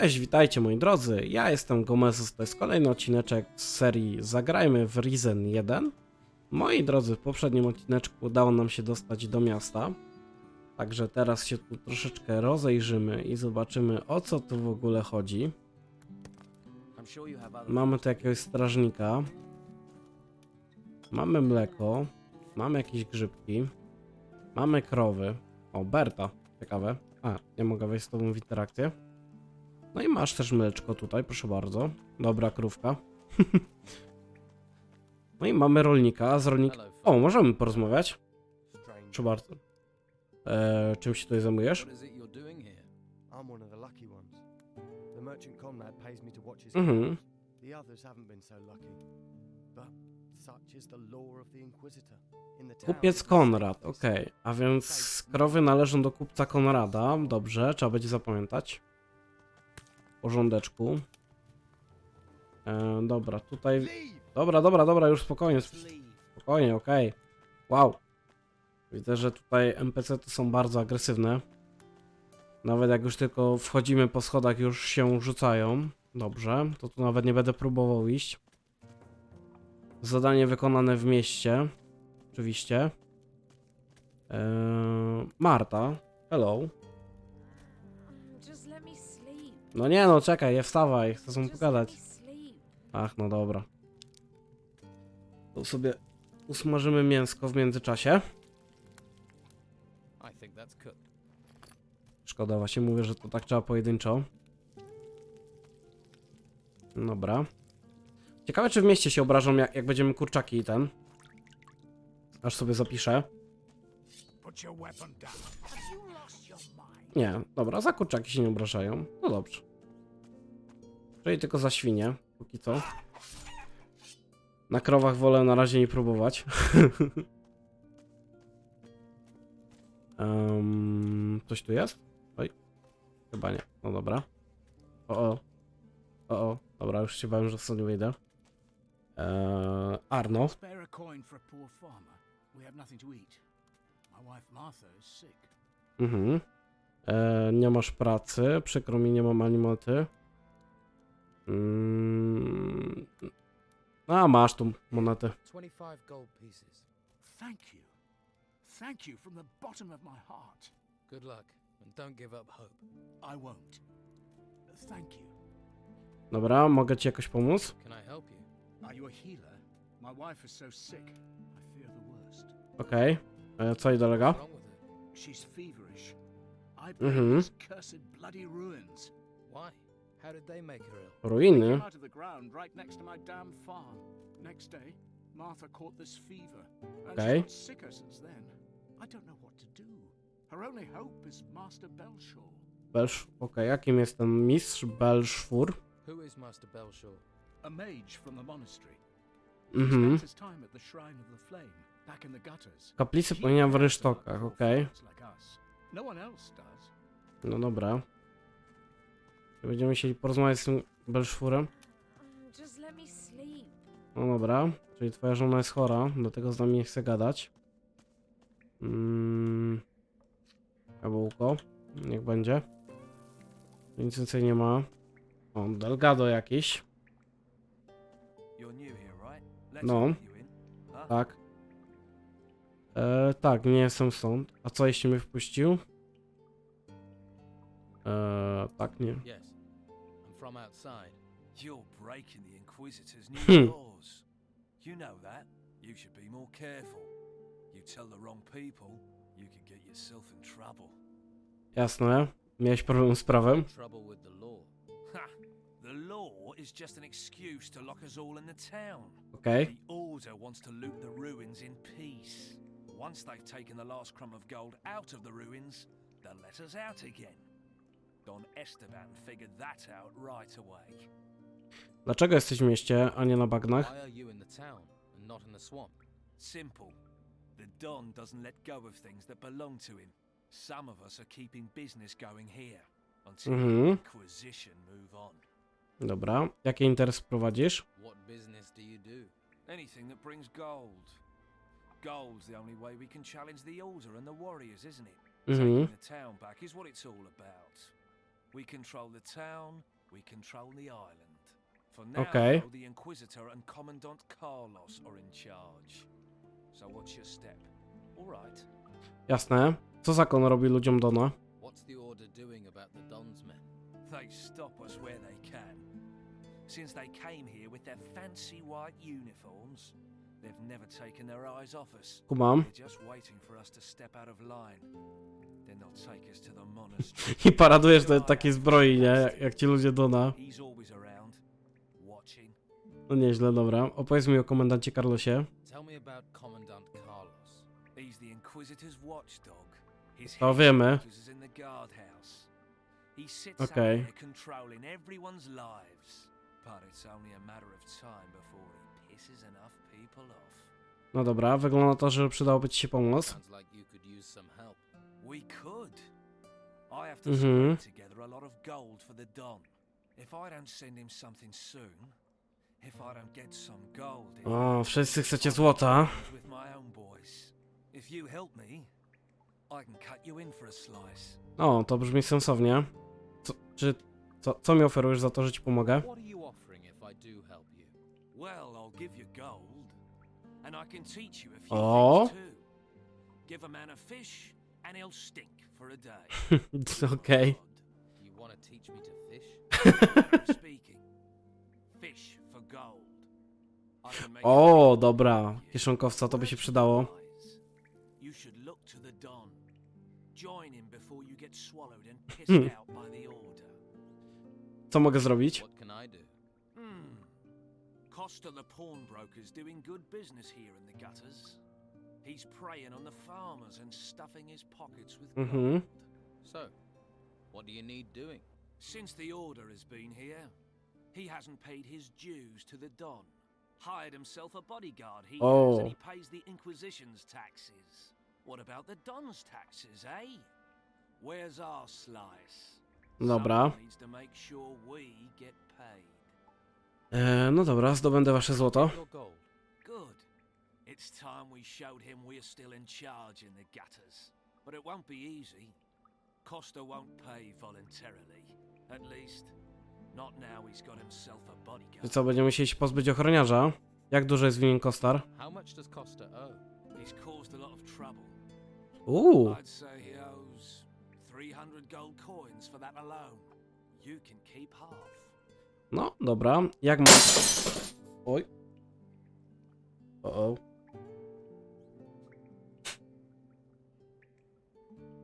Cześć, witajcie moi drodzy, ja jestem Gomezos, to jest kolejny odcineczek z serii Zagrajmy w Risen 1. Moi drodzy, w poprzednim odcineczku udało nam się dostać do miasta, także teraz się tu troszeczkę rozejrzymy i zobaczymy o co tu w ogóle chodzi. Mamy tu jakiegoś strażnika, mamy mleko, mamy jakieś grzybki, mamy krowy, o Berta, ciekawe, a nie mogę wejść z tobą w interakcję. No i masz też mleczko tutaj, proszę bardzo. Dobra krówka. no i mamy rolnika, a z rolnikiem... Hello, O, możemy porozmawiać. Proszę bardzo. Eee, czym się tutaj zajmujesz? Mhm. The others haven't been so lucky. But such is the law of the Inquisitor. In the town, Kupiec Konrad, okej. A więc krowy należą do kupca Konrada. Dobrze, trzeba będzie zapamiętać. Porządeczku. E, dobra, tutaj... Dobra, dobra, dobra, już spokojnie, spokojnie, okej. Wow. Widzę, że tutaj NPC to są bardzo agresywne. Nawet jak już tylko wchodzimy po schodach, już się rzucają. Dobrze, to tu nawet nie będę próbował iść. Zadanie wykonane w mieście. Oczywiście. Eee, Marta. Hello. No nie no, czekaj, nie wstawaj, chcę z let pogadać. Ach, no dobra. Tu sobie usmażymy mięsko w międzyczasie. Szkoda, właśnie mówię, że to tak trzeba pojedynczo. Dobra. Ciekawe, czy w mieście się obrażą, jak, jak będziemy kurczaki i ten. Aż sobie zapiszę. Nie, dobra, za kurczaki się nie obrażają. No dobrze. Czyli tylko za świnie, póki co. Na krowach wolę na razie nie próbować. um, coś tu jest? Oj. Chyba nie. No dobra. O o. O o. Dobra, już się bałem, że stąd nie wyjdę. Eee, Arno. Spare a coin for a poor farmer. We have nothing to eat. Mhm. E, nie masz pracy, przykro mi, nie mam animaty. Mm. A, masz tu monetę. 25 gold pieces. Thank you. Thank you from the bottom of my heart. Good luck, and don't give up hope. I won't. Thank you. Dobra, mogę ci jakoś pomóc? Can I help you? Are you a healer? My wife is so sick. I fear the worst. Okej. E, Co i dolega? She's feverish. I Mhm. believe these cursed bloody ruins. Why? How did they make her ill? Ruiny. Out of the ground right next to my damn farm. Next day, Martha caught this fever, and Okay. she's got sicker since then. I don't know what to do. Her only hope is Master Belshaw. Belsz... Okej, jakim jest ten mistrz Belszwur? Who is Master Belshaw? a mage from the monastery. Mhm. spent his time at the Shrine of the Flame, back in the gutters. Kaplicy pełnienia w rynsztokach, okej. us. No. No dobra. Będziemy musieli porozmawiać z tym sleep. No dobra, czyli twoja żona jest chora, dlatego z nami nie chce gadać. Mm. Jabłko, niech będzie. Nic więcej nie ma. O, Delgado jakiś, No. tak. E, tak, nie stąd. A co jeśli mnie wpuścił? E, tak, nie. Yes. I'm from outside. You're breaking the Inquisitor's Hmm. new laws. You know that. You should be more careful. You tell the wrong people, you could get yourself in trouble. Jasne. Miałeś problem z prawem? Trouble with the law. Ha! The law is just an excuse to lock us all in the town. Okej. The Order wants to loot the ruins in peace. Once they've taken the last crumb of gold out of the ruins, they'll let us out again. Don Esteban figured that out right away. Dlaczego jesteś w mieście, a nie na bagnach? Why are you in the town and not in the swamp? Simple. The Don doesn't let go of things that belong to him. Some of us are keeping business going here until the Mhm. Inquisition move on. Dobra. Jaki interes prowadzisz? What business do you do? Anything that brings gold. Gold's the only way we can challenge the Order and the warriors, isn't it? Mhm. Taking the town back is what it's all about. We control the town, we control the island. For now, Okay. the Inquisitor and Commandant Carlos are in charge. So what's your step? All right. Jasne. Co zakon robi ludziom Dona? What's the order doing about the Don's men? They stop us where they can. Since they came here with their fancy white uniforms, they've never taken their eyes off us. Kumam. They're just waiting for us to step out of line. Then they'll take us to the monastery. I paradujesz do takiej zbroi, nie? Jak, ci ludzie Dona. He's always around, watching. No nieźle, dobra. Opowiedz mi o komendancie Carlosie. Tell me about Commandant Carlos. He's the Inquisitor's watchdog. His To wiemy. headquarters is in the guardhouse. He sits Okay. out there controlling everyone's lives. But it's only a matter of time before he pisses enough people off. No dobra, wygląda na to, że przydałoby ci się pomoc. Mhm. O, wszyscy chcecie złota. O, to brzmi sensownie. Co, czy, co, co mi oferujesz za to, że ci pomogę? Well, I'll give you gold, and I can teach you a few O. things too. Give a man a fish, and he'll stink for a day. Okej. You want to teach me to fish? Speaking. Fish for gold. O, dobra. Kieszonkowca, to by się przydało. You should look to the Don. Join him before you get swallowed and pissed out by the Order. Co mogę zrobić? What can I do? Hmm. Costa the pawnbroker's doing good business here in the gutters. He's preying on the farmers and stuffing his pockets with gold. Mhm. So, what do you need doing? Since the Order has been here, he hasn't paid his dues to the Don. Hired himself a bodyguard, he Oh. has, and he pays the Inquisition's taxes. What about the Don's taxes, eh? Where's our slice? Dobra. Someone needs to make sure we get paid. E, no dobra, zdobędę wasze złoto. Good. It's time we showed him we're still in charge in the gutters. But it won't be easy. Costa won't pay voluntarily. At least, not now he's got himself a bodyguard. co, będziemy musieli się pozbyć ochroniarza? Jak duży jest winien Kostar? How much does Costa owe? He's caused a lot of trouble. Uuu, I'd say he owes 300 gold coins for that alone. You can keep half. No dobra. Jak ma... Oj. O, o.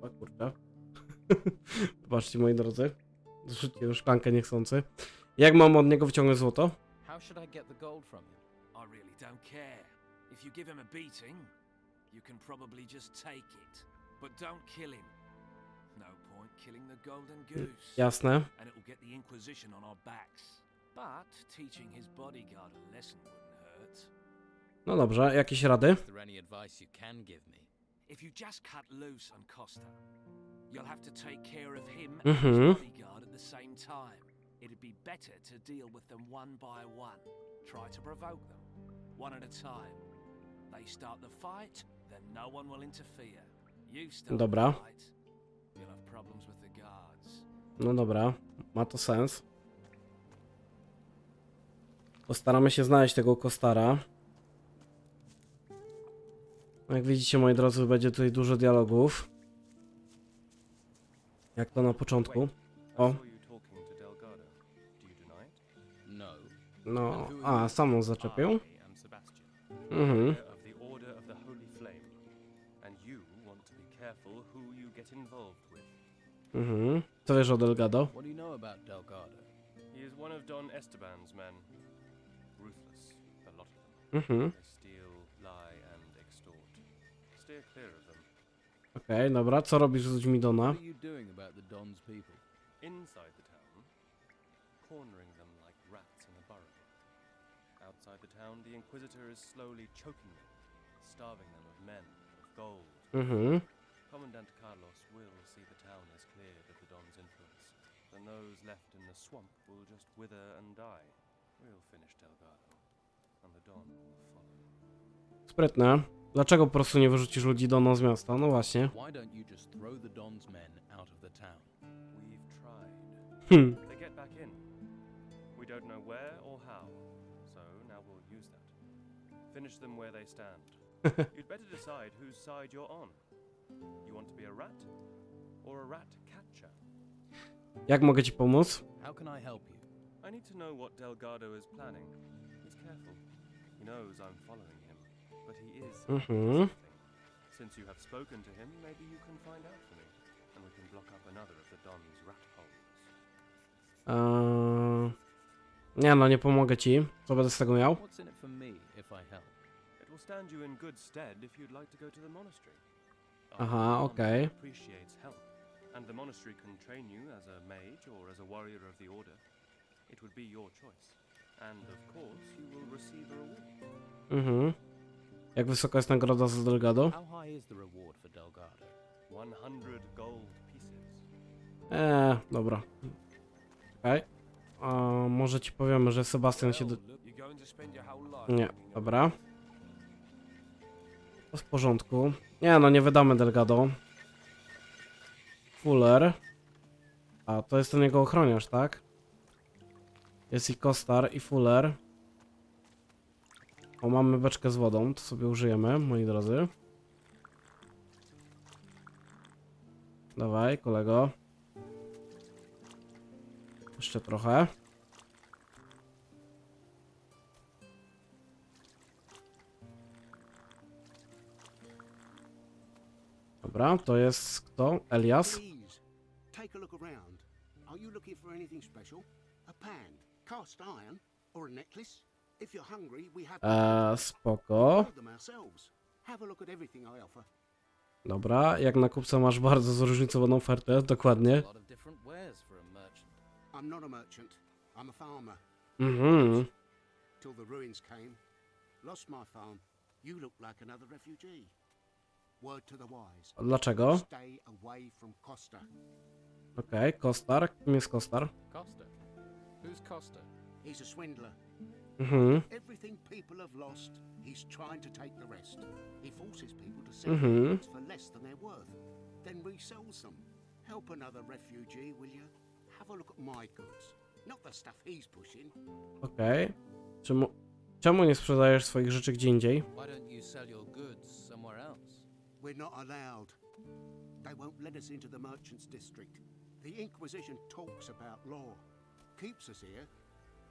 O kurczę. Zobaczcie moi drodzy. Zrzuciłem szklankę niechcący. Jak mam od niego wyciągnąć złoto? How should I get the gold from him? I really don't care. If you give him a beating, you can probably just take it. But don't kill him. Point killing the golden goose. Jasne. And it will get the Inquisition on our backs. But teaching his bodyguard a lesson wouldn't hurt. No dobrze, jakieś rady? Is there any advice you can give me? If you just cut loose on Costa, you'll have to take care of him and Mhm. his bodyguard at the same time. It'd be better to deal with them one by one. Try to provoke them, one at a time. They start the fight, then no one will interfere. You start Dobra. the fight, No dobra, ma to sens. Postaramy się znaleźć tego Kostara. Jak widzicie, moi drodzy, będzie tutaj dużo dialogów. Jak to na początku. O? No. no, a, samą zaczepił. Mhm, leader of the Order of the Holy Flame, and you want to be careful who you get involved. Mhm. Co wiesz o Delgado? What do you know about Delgado? He is one of Don Esteban's men. Ruthless, a lot of them. Mhm, They steal, lie, and extort. Steer clear of them. okej, dobra. Co robisz z ludźmi Dona? What are you doing about the Don's people? Inside the town, cornering them like rats in a burrow. Outside the town, the Inquisitor is slowly choking them, starving them of men, of gold. Mhm, Commandant Carlos will see the town is cleared of the Don's influence. Then those left in the swamp will just wither and die. We'll finish Delgado, and the Don will follow. sprytne. Dlaczego po prostu nie wyrzucisz ludzi Dona z miasta? No właśnie. Why don't you just throw the Don's men out of the town? We've tried. Hmm. They get back in. We don't know where or how, so now we'll use that. Finish them where they stand. You'd better decide whose side you're on. You want to be a rat or a rat catcher? Jak mogę ci pomóc? How can I help you? I need to know what Delgado is planning. He's careful. He knows I'm following him, but he is Mhm. something. Since you have spoken to him, maybe you can find out for me, and we can block up another of the Don's rat holes. Eee... Nie no, nie pomogę ci. Co będę z tego miał? What's in it for me if I help? It will stand you in good stead if you'd like to go to the monastery. Aha, okej. appreciates help, and the monastery can train you as a mage or as a warrior of the order. It would be your choice. And of course, you will receive a reward. Mhm. Jak wysoka jest nagroda za Delgado? How high is the reward for Delgado? 100 gold pieces. Eee, dobra. Okej. A Może ci powiemy, że Sebastian się do... You're going to spend your whole life Nie, dobra. To w porządku. Nie no, nie wydamy Delgado. Fuller. A, to jest ten jego ochroniarz, tak? Jest i Kostar, i Fuller. O, mamy beczkę z wodą, to sobie użyjemy, moi drodzy. Dawaj, kolego. Jeszcze trochę. Dobra, to jest kto? Elias? Please, take a look around. Are you looking for anything special? A pan, cast iron, or a necklace? If you're hungry, we have Eee, spoko. build them ourselves. Have a look at everything I offer. Dobra, jak na kupca masz bardzo zróżnicowaną ofertę, dokładnie. lot of different wares for a merchant. I'm not a merchant. I'm a farmer. Mhm. Till the ruins came. Lost my farm. You look like another refugee. Dlaczego? Stay away from Costa. Okej, Kostar. Kim jest Kostar? Costa? Who's Costa? He's a swindler. Mhm. Everything people have lost, he's trying to take the rest. He forces people to sell Mhm. goods for less than they're worth, then resells them. Help another refugee, will you? Have a look at my goods, not the stuff he's pushing. Okej. Czemu, czemu nie sprzedajesz swoich rzeczy gdzie indziej? Why don't you sell your goods somewhere else? We're not allowed. They won't let us into the merchants' district. The Inquisition talks about law, keeps us here,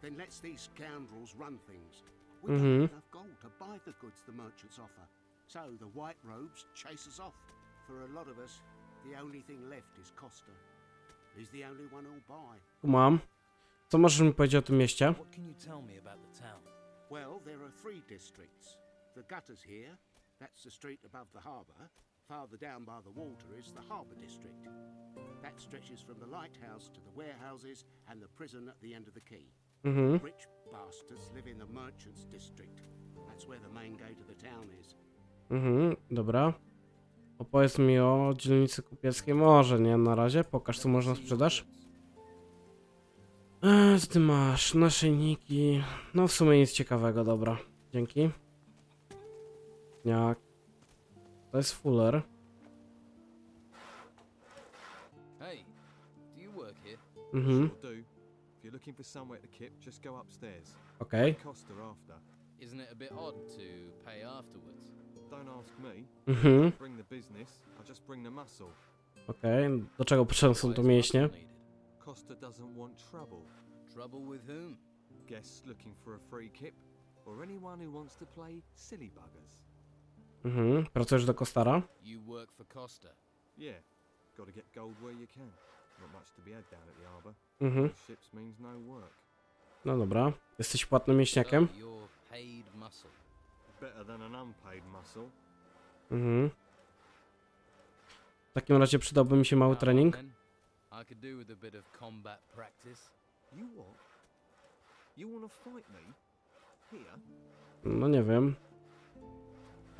then lets these scoundrels run things. We Mhm. don't have enough gold to buy the goods the merchants offer. So the white robes chase us off. For a lot of us, the only thing left is Costa. He's the only one who'll buy. Tu mam. Co możesz mi powiedzieć o tym mieście? What can you tell me about the town? Well, there are three districts. The gutters here, that's the street above the harbour. Farther down by the water is the harbour district. That stretches from the lighthouse to the warehouses and the prison at the end of the quay. Mhm. Rich bastards live in the merchants district. That's where the main gate of the town is. Mhm, dobra. Opowiedz mi o dzielnicy kupieckiej. Może nie na razie. Pokaż co można sprzedaż. Eee, ty masz? Naszyjniki. No w sumie nic ciekawego, dobra. Dzięki. Jak? To jest Fuller. Hey, do you work here? Mhm, Sure do. If you're looking for somewhere to kip, just go upstairs. okej. Costa after. Isn't it a bit odd to pay afterwards? Don't ask me. Mhm, Bring the business, I just bring the muscle. okej. Do czego potrzebne są tu mięśnie? Costa doesn't want trouble. Trouble with whom? Guests looking for a free kip, or anyone who wants to play silly buggers. Mhm, pracujesz do Kostara? You work for Costa. Yeah, gotta get gold where you can. Not much to be had down at the harbour. Mhm, No ships means no work. no dobra. Jesteś płatnym mięśniakiem? So you're paid muscle. Better than an unpaid muscle. Mhm. W takim razie przydałby mi się mały trening. I could do with a bit of combat practice. You what? You wanna fight me? Here? No nie wiem.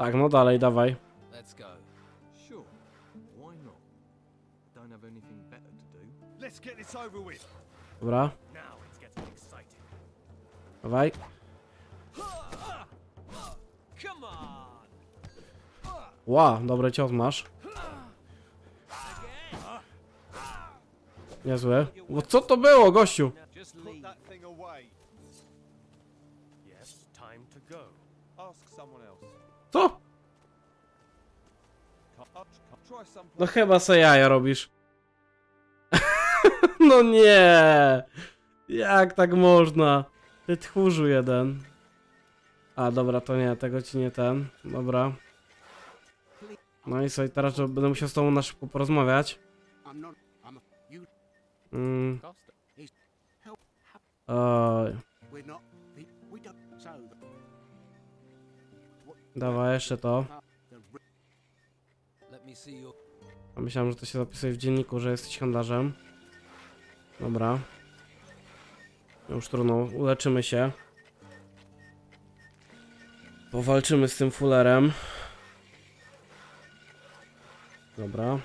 Tak, no dalej, dawaj. Let's go. Sure. Why not? Don't have anything better to do. Let's get this over with. Dobra, Now it's getting exciting. dawaj. Come on! Ła, dobry cios masz. Niezłe. Bo co to było, gościu? Just leave. that thing away. Yes, time to go. Ask someone else. Co? Some No chyba se jaja robisz. no nie! Jak tak można? Ty tchórzu jeden. A dobra, to nie, tego ci nie ten. Dobra. No i sobie teraz będę musiał z tobą na szybko porozmawiać. Mm. Oj. Dawaj, jeszcze to. A myślałem, że to się zapisuje w dzienniku, że jesteś handlarzem. Dobra. Już trudno, uleczymy się. Powalczymy z tym fullerem. Dobra.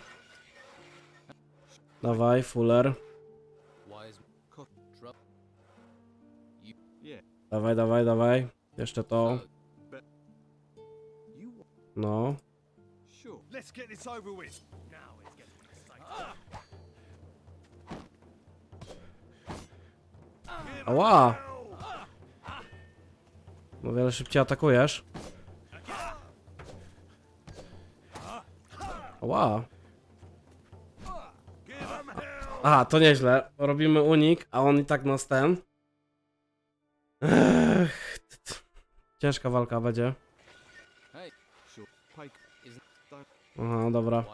Dawaj, fuller. Dawaj, dawaj, dawaj. Jeszcze to. No. Sure. Let's get this over with. Now it's getting exciting. Ała! No wiele szybciej atakujesz. Ała! Aha, to nieźle. Robimy unik, a on i tak nas ten. Ech, Ciężka walka będzie. Sure. Pay. Aha, dobra.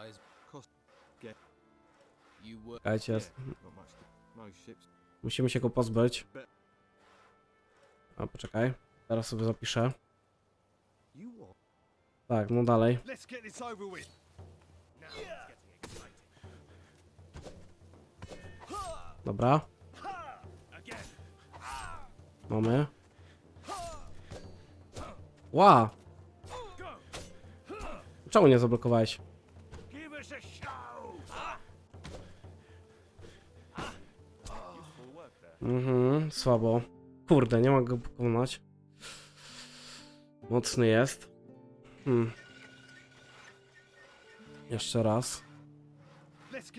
You were. Czekajcie, no musimy się go pozbyć. A, poczekaj. Teraz sobie zapiszę. Tak, no dalej. Dobra. Mamy. Ła! Czemu nie zablokowałeś? Mhm, słabo. Kurde, nie mogę go pokonać. Mocny jest. Hmm. Jeszcze raz. Let's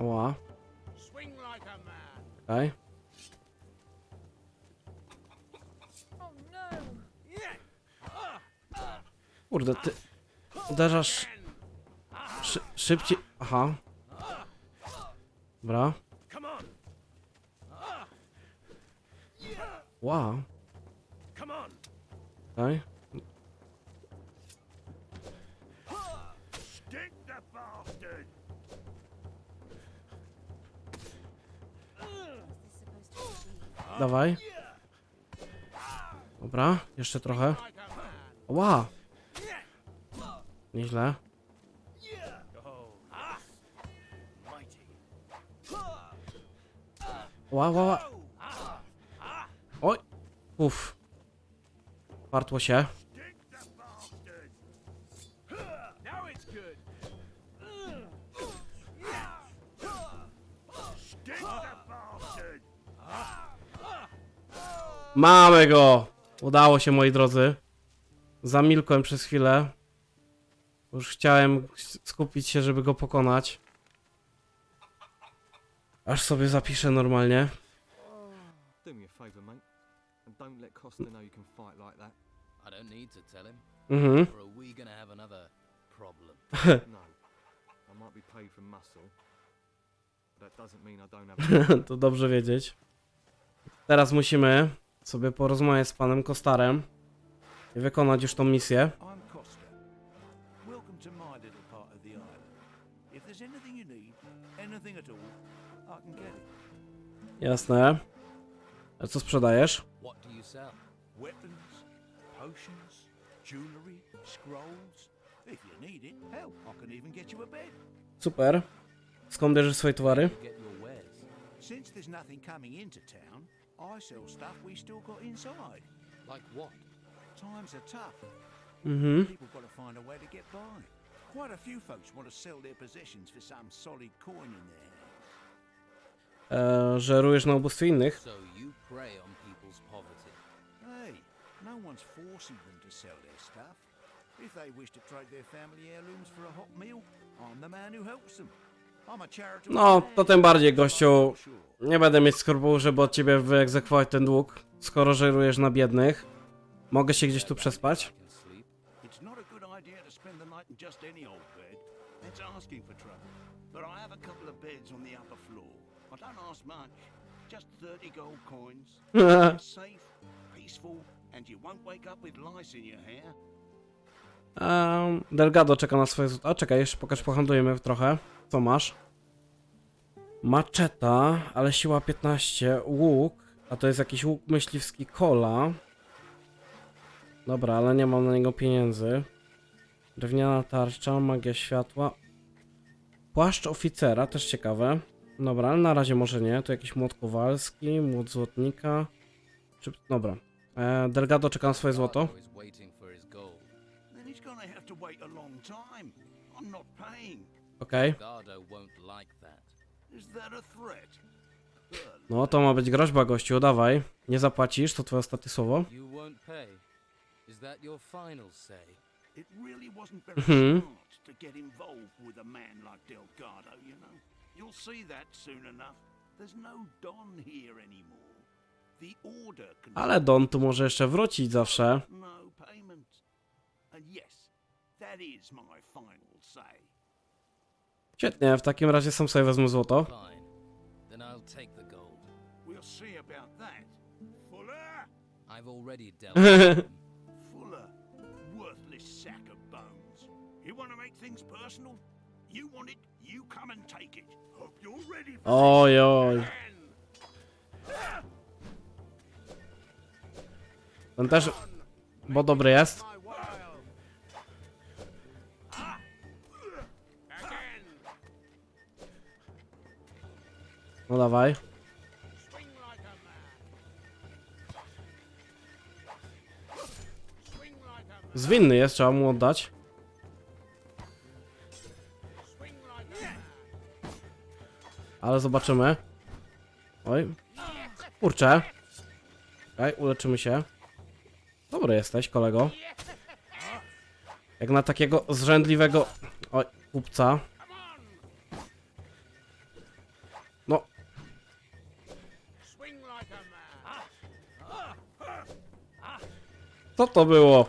man. czekaj. Kurde, ty uderzasz szy szybciej. Aha. Dobra. On. Czekaj. Dawaj. Dobra, jeszcze trochę. Ła! Nieźle. Ła, ła, ła. Oj! Uff. Wartło się. Mamy go! Udało się, moi drodzy. Zamilkłem przez chwilę. Już chciałem skupić się, żeby go pokonać. Aż sobie zapiszę normalnie. Mhm. No, to dobrze wiedzieć. Teraz musimy sobie porozmawiać z panem Kostarem i wykonać już tą misję. Jasne. A co sprzedajesz? Super. Skąd bierzesz swoje towary? Since there's nothing coming into town, I sell stuff we still got inside. Like what? Times are tough. Mm-hmm. People got to find a way to get by. Quite a few folks want to sell their possessions for some solid coin in their hands. e, żerujesz na ubóstwie innych. So you prey on people's poverty. Hey, no one's forcing them to sell their stuff. If they wish to trade their family heirlooms for a hot meal, I'm the man who helps them. No, to tym bardziej, gościu. Nie będę mieć skrupułu, żeby od ciebie wyegzekwować ten dług, skoro żerujesz na biednych. Mogę się gdzieś tu przespać? I can sleep. It's not a good idea to spend the night in just any old bed. That's asking for trouble. But I have a couple of beds on the upper floor. I don't ask much. Just 30 gold coins. It's safe, peaceful, and you won't wake up with lice in your hair. Ehm, Delgado czeka na swoje. A czekaj, jeszcze pokaż, pohandlujemy trochę. Co masz? Maczeta, ale siła 15. Łuk, a to jest jakiś łuk myśliwski kola. Dobra, ale nie mam na niego pieniędzy. Drewniana tarcza, magia światła. Płaszcz oficera, też ciekawe. Dobra, ale na razie może nie. To jakiś młot kowalski, młot złotnika. Dobra. E, Delgado czeka na swoje złoto. Wait a long time. I'm not paying. Okej. Gardo won't like that. Is that a threat? No to ma być groźba, gościu, dawaj. Nie zapłacisz, to twoje ostatnie słowo. You won't pay. Is that your final say? It really wasn't very Mhm. smart to get involved with a man like Delgado, you know. You'll see that soon enough. There's no Don here anymore. The order can Ale Don tu może jeszcze wrócić zawsze. no payment. And yes, Świetnie, w takim razie sam sobie wezmę złoto. Fine. Then I'll take the gold. We'll man. Zwinny jest, trzeba mu oddać. Ale zobaczymy. Oj. Kurczę. Okej, uleczymy się. Dobry jesteś, kolego. Jak na takiego zrzędliwego... Oj, kupca. To było?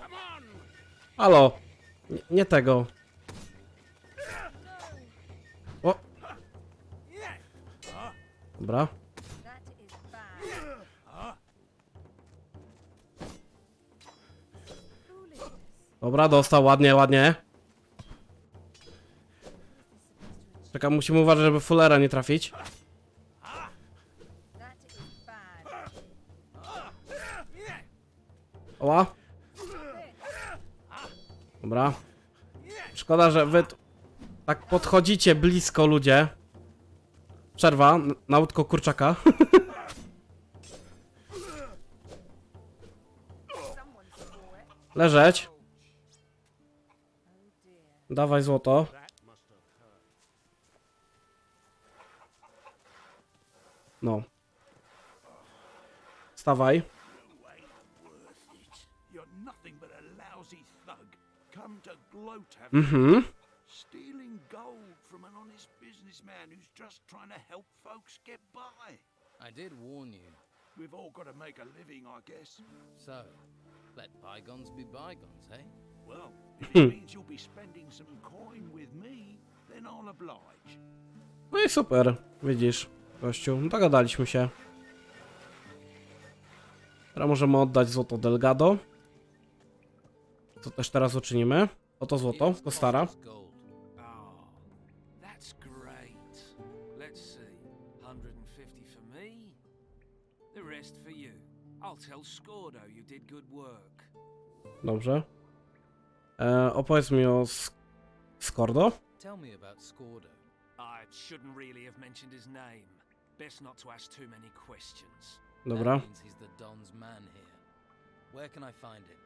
Halo. Nie, nie tego. O. Dobra. Dobra, dostał, ładnie, ładnie. Czekam, musimy uważać, żeby Fullera nie trafić. Oła. Dobra. Szkoda, że wy tak podchodzicie blisko, ludzie. Przerwa, n- na łódko kurczaka. Leżeć. Dawaj złoto. No. Stawaj. Come to gloat, have you? Mhm. Stealing gold from an honest businessman who's just trying to help folks get by. I did warn you. We've all got to make a living, I guess. So, let bygones be bygones, eh? Well, if it means you'll be spending some coin with me, then I'll oblige. No i super. Widzisz, gościu. Dogadaliśmy się. Teraz możemy oddać złoto Delgado. Co też teraz uczynimy. Oto złoto. Gardo's gold. Oh, that's great. Let's see. 150 for me. The rest for you. I'll tell Scordo you did good work. Dobrze. E, opowiedz mi o Sk- Skordo. Tell me about Scordo. I shouldn't really have mentioned his name. Best not to ask too many questions. Dobra. That means he's the Don's man here. Where can I find him?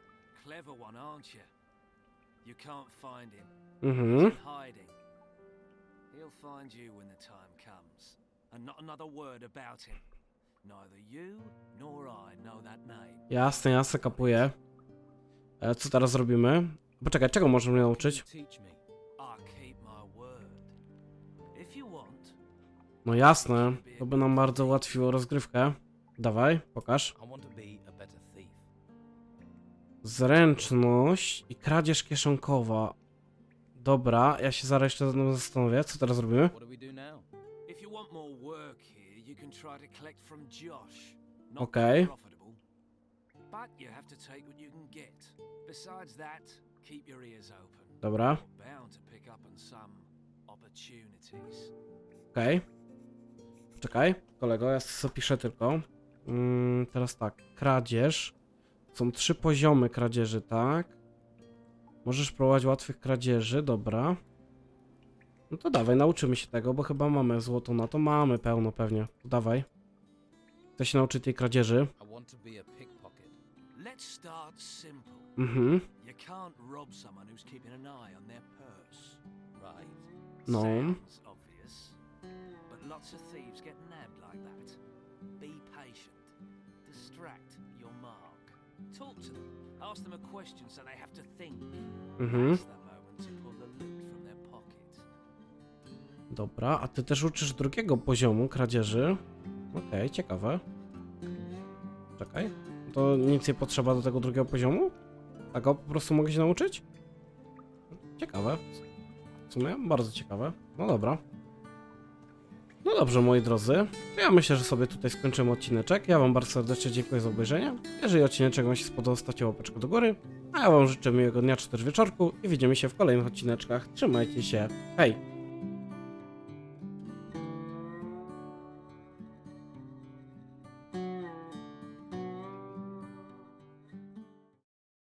Clever one, aren't you? You can't find him. Mhm. He's in hiding. He'll find you when the time comes. and not another word about him. Neither you nor I know that name. Jasne, jasne, kapuję. E, co teraz robimy? Poczekaj, czego możesz mnie nauczyć? Teach me. I keep my word. If you want, No jasne, to by nam bardzo ułatwiło rozgrywkę. Dawaj, pokaż. I want to be a better thief. Zręczność i kradzież kieszonkowa. Dobra, ja się zaraz jeszcze zastanowię. Co teraz robimy? Not Okay. Dobra, okej. Czekaj, kolego, ja sobie piszę tylko. Mm, teraz tak, kradzież. Są trzy poziomy kradzieży, tak? Możesz próbować łatwych kradzieży, dobra. No to dawaj, nauczymy się tego, bo chyba mamy złoto na to. Mamy pełno pewnie. To dawaj. Chcę się nauczyć tej kradzieży. Mhm. No. Lots of thieves get nabbed like that. Be patient. Distract. Talk to them. Ask them a question so they have to think. Mhm. That's the moment to pull the loot from their pocket. Dobra, a ty też uczysz drugiego poziomu kradzieży. Okej, ciekawe. Czekaj. To nic nie potrzeba do tego drugiego poziomu? Tak go po prostu mogę się nauczyć? Ciekawe. W sumie bardzo ciekawe. No dobra. Dobrze, moi drodzy. Ja myślę, że sobie tutaj skończymy odcineczek. Ja wam bardzo serdecznie dziękuję za obejrzenie. Jeżeli odcineczek wam się spodobał, stawcie łapeczkę do góry. A ja wam życzę miłego dnia czy też wieczorku i widzimy się w kolejnych odcineczkach. Trzymajcie się. Hej!